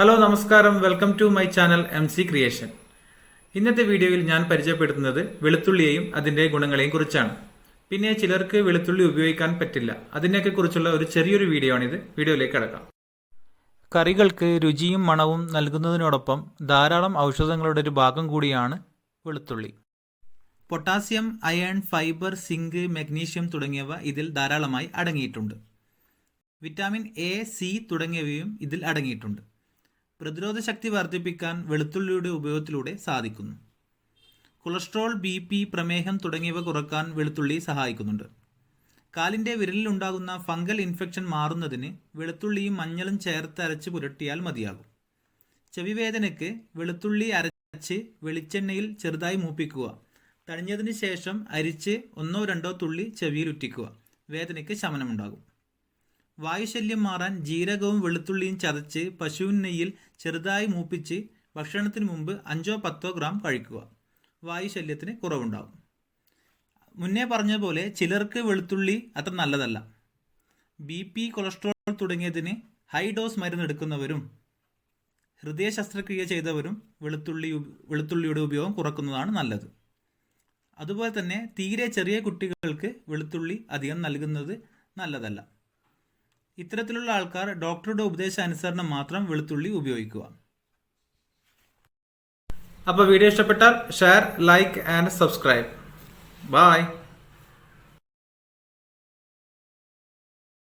Hello നമസ്കാരം. Welcome to my channel M C creation. ഇന്നത്തെ വീഡിയോയിൽ ഞാൻ പരിചയപ്പെടുത്തുന്നത് വെളുത്തുള്ളിയെയും അതിന്റെ ഗുണങ്ങളെയും കുറിച്ചാണ്. പിന്നെ ചിലർക്ക് വെളുത്തുള്ളി ഉപയോഗിക്കാൻ പറ്റില്ല. അതിനെയൊക്കെ കുറിച്ചുള്ള ഒരു ചെറിയൊരു വീഡിയോ ആണിത്. വീഡിയോയിലേക്ക് കടക്കാം. കറികൾക്ക് രുചിയും മണവും നൽകുന്നതിനോടൊപ്പം ധാരാളം ഔഷധങ്ങളുടെ ഒരു ഭാഗം കൂടിയാണ് വെളുത്തുള്ളി. Potassium iron fibre zinc magnesium തുടങ്ങിയവ ഇതിൽ ധാരാളമായി അടങ്ങിയിട്ടുണ്ട്. വിറ്റാമിൻ എ സി തുടങ്ങിയവയും ഇതിൽ അടങ്ങിയിട്ടുണ്ട്. പ്രതിരോധ ശക്തി വർദ്ധിപ്പിക്കാൻ വെളുത്തുള്ളിയുടെ ഉപയോഗത്തിലൂടെ സാധിക്കുന്നു. കൊളസ്ട്രോൾ ബി പി പ്രമേഹം തുടങ്ങിയവ കുറയ്ക്കാൻ വെളുത്തുള്ളി സഹായിക്കുന്നുണ്ട്. കാലിന്റെ വിരലിലുണ്ടാകുന്ന ഫംഗൽ ഇൻഫെക്ഷൻ മാറുന്നതിന് വെളുത്തുള്ളിയും മഞ്ഞളും ചേർത്ത് അരച്ച് പുരട്ടിയാൽ മതിയാകും. ചെവിവേദനയ്ക്ക് വെളുത്തുള്ളി അരച്ച് വെളിച്ചെണ്ണയിൽ ചെറുതായി മൂപ്പിക്കുക. തണിഞ്ഞതിന് ശേഷം അരിച്ച് ഒന്നോ രണ്ടോ തുള്ളി ചെവിയിൽ ഉറ്റിക്കുക. വേദനയ്ക്ക് ശമനമുണ്ടാകും. വായുശല്യം മാറാൻ ജീരകവും വെളുത്തുള്ളിയും ചതച്ച് പശുവിൻ നെയ്യിൽ ചെറുതായി മൂപ്പിച്ച് ഭക്ഷണത്തിന് മുമ്പ് അഞ്ചോ പത്തോ ഗ്രാം കഴിക്കുക. വായുശല്യത്തിന് കുറവുണ്ടാകും മുന്നേ പറഞ്ഞതുപോലെ പോലെ ചിലർക്ക് വെളുത്തുള്ളി അത്ര നല്ലതല്ല. ബി പി കൊളസ്ട്രോൾ തുടങ്ങിയതിന് ഹൈ ഡോസ് മരുന്ന് എടുക്കുന്നവരും ഹൃദയ ശസ്ത്രക്രിയ ചെയ്തവരും വെളുത്തുള്ളി വെളുത്തുള്ളിയുടെ ഉപയോഗം കുറക്കുന്നതാണ് നല്ലത്. അതുപോലെ തന്നെ തീരെ ചെറിയ കുട്ടികൾക്ക് വെളുത്തുള്ളി അധികം നൽകുന്നത് നല്ലതല്ല. ഇത്തരത്തിലുള്ള ആൾക്കാർ ഡോക്ടറുടെ ഉപദേശാനുസരണം മാത്രം വെളുത്തുള്ളി ഉപയോഗിക്കുക. അപ്പോൾ വീഡിയോ ഇഷ്ടപ്പെട്ടാൽ share like and subscribe. Bye.